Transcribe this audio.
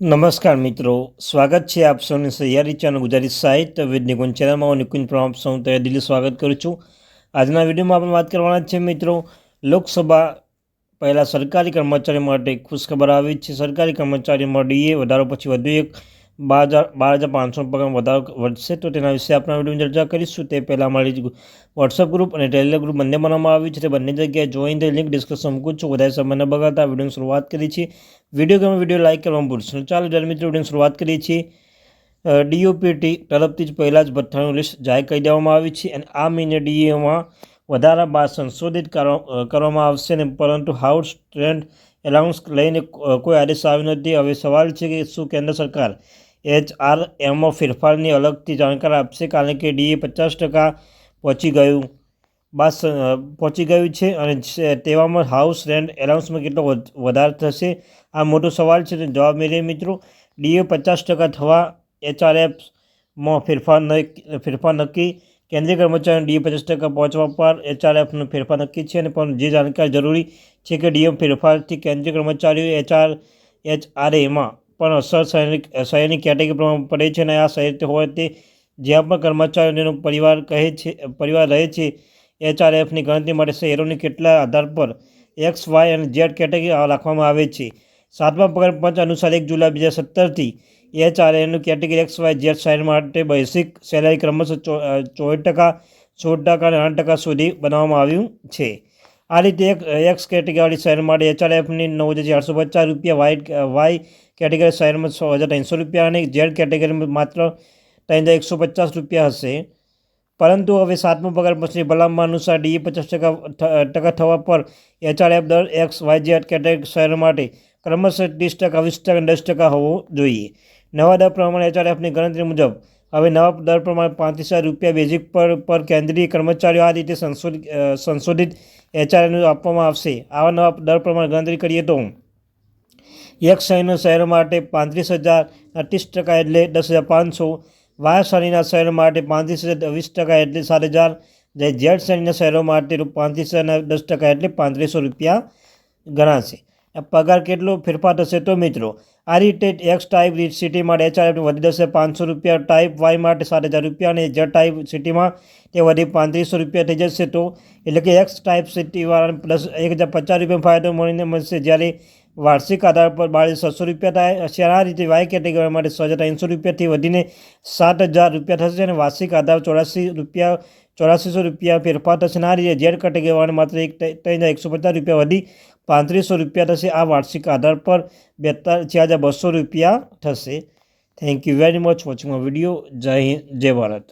નમસ્કાર મિત્રો, સ્વાગત છે આપ સૌની સહિયારી ચેનલ ગુજરાતી સાહિત્ય વિદ નિકુંજ ચેનલમાં હું નિકુંજ પ્રણામ સૌ તૈયાર દિલ્હી સ્વાગત કરું છું. આજના વિડીયોમાં આપણે વાત કરવાના છે મિત્રો, લોકસભા પહેલાં સરકારી કર્મચારી માટે ખુશખબર આવી છે. સરકારી કર્મચારીમાં ડીએ વધારો પછી વધુ એક બાર હજાર બાર હજાર પાંચસો પગાર વધારો વધશે તો તેના વિશે આપણે વિડીયોની ચર્ચા કરીશું. તે પહેલાં મારી વોટ્સઅપ ગ્રુપ અને ટેલિગ્રામ ગ્રુપ બંને બનાવવામાં આવ્યું છે. તે બંને જગ્યાએ જોઈન થઈ લિંક ડિસ્કશન મૂકું છું. વધારે સમયને બગાડતા વિડીયોની શરૂઆત કરી છે વીડિયો ગમે વીડિયો લાઇક કરવાનું ભૂલશો ચાલો જ્યારે મિત્રો શરૂઆત કરીએ છીએ ડીઓપીટી તરફથી જ પહેલાં જ ભથ્થાનું લિસ્ટ જાહેર કરી દેવામાં આવી છે અને આ મહિને ડીએમાં વધારા બાદ સંશોધિત કરવામાં આવશે ને પરંતુ હાઉસ ટ્રેન્ડ એલાઉન્સ લઈને કોઈ આદેશ આવ્યો નથી. હવે સવાલ છે કે શું કેન્દ્ર સરકાર એચ આર એમાં ફેરફારની અલગથી જાણકારી આપશે કારણ કે ડીએ પચાસ ટકા પહોંચી ગયું. બાદ પહોંચી ગયું છે અને તેવામાં હાઉસ રેન્ટ એલાઉન્સમાં કેટલો વધારો થશે? આ મોટો સવાલ છે અને જવાબ મેળવીએ મિત્રો. ડીએ પચાસ ટકા થવા એચઆરએફમાં ફેરફાર ફેરફાર નક્કી. કેન્દ્રીય કર્મચારીઓ ડીએ પચાસ ટકા પહોંચવા પર એચઆરએફનો ફેરફાર નક્કી છે અને પણ જે જાણકારી જરૂરી છે કે ડીએમ ફેરફારથી કેન્દ્રીય કર્મચારીઓ એચઆર, એચઆરએમાં પણ અસર શહેરની શહેરની કેટેગરી પ્રમાણે પડે છે અને આ શહેર હોય તે જ્યાં પણ કર્મચારીઓનો પરિવાર કહે છે, પરિવાર રહે છે, એચઆરએફની ગણતરી માટે શહેરોની કેટલા આધાર પર એક્સ, વાય અને ઝેડ કેટેગરી રાખવામાં આવે છે. સાતમા પગાર પંચ અનુસાર એક જુલાઈ બે હજાર સત્તરથી એચઆરએનું કેટેગરી એક્સ, વાય, ઝેડ શહેર માટે બેસિક સેલેરી ક્રમશઃ ચોવીસ ટકા, સોળ ટકા અને આઠ ટકા સુધી બનાવવામાં આવ્યું છે. આ રીતે એક એક્સ કેટેગરી શહેર માટે એચઆરએફની નવ હજાર ચારસો પચાસ રૂપિયા વાય વાય કેટેગરી શહેરમાં છ હજાર ત્રણસો રૂપિયા અને ઝેડ કેટેગરીમાં માત્ર ત્રણ હજાર એકસો પચાસ રૂપિયા હશે. પરંતુ હવે સાતમો પગાર પછી ભલામણ અનુસાર ડીએ પચાસ ટકા ટકા થવા પર એચઆરએફ દર એક્સ વાય ઝેડ કેટેગરી શહેર માટે ક્રમશઃ ત્રીસ ટકા, વીસ ટકા દસ ટકા હોવો જોઈએ. નવા દર પ્રમાણે એચઆરએફની ગણતરી મુજબ હવે નવા દર પ્રમાણે પાંત્રીસ હજાર રૂપિયા બેઝિક પર પર કેન્દ્રીય કર્મચારીઓ આ રીતે સંશોધિત સંશોધિત એચઆરએનું આપવામાં આવશે. આવા નવા દર પ્રમાણે ગણતરી કરીએ તો એક શહેરના શહેર માટે પાંત્રીસ હજાર ત્રીસ ટકા એટલે દસ હજાર પાંચસો. વાય શ્રેણીના શહેર માટે પાંત્રીસ હજાર વીસ ટકા એટલે સાત હજાર. જ્યારે ઝેડ શ્રેણીના શહેરો માટે પાંત્રીસ હજારના દસ ટકા એટલે પાંત્રીસો રૂપિયા ગણાશે. પગાર કેટલો? ફેરફાર થશે તો મિત્રો આ રીતે એક્સ ટાઈપ સિટી માટે એચઆર વધી જશે પાંચસો રૂપિયા ટાઈપ વાય માટે સાત હજાર રૂપિયા અને જે ટાઈપ સિટીમાં તે વધી પાંત્રીસો રૂપિયા થઈ જશે તો, એટલે કે એક્સ ટાઈપ સિટીવાળાને પ્લસ એક હજાર પચાસ રૂપિયા ફાયદો મળીને મળશે. જ્યારે વાર્ષિક આધાર પર બાળી છસો રૂપિયા થાય. છે આ રીતે વાય કેટેગરી માટે છ હજાર ત્રણસો રૂપિયાથી વધીને સાત હજાર રૂપિયા થશે અને વાર્ષિક આધાર ચોરાસી રૂપિયા, ચોરાસીસો રૂપિયા ફેરફાર થશે અને આ રીતે ઝેડ કેટેગરીવાળાને માત્ર એક ત્રણ હજાર એકસો પચાસ રૂપિયા વધી પાંત્રીસો રૂપિયા થશે. આ વાર્ષિક આધાર પર બેતાલીસ ચાર હજાર બસો રૂપિયા થશે. Thank you very much watching my video જય હિન્દ, જય ભારત.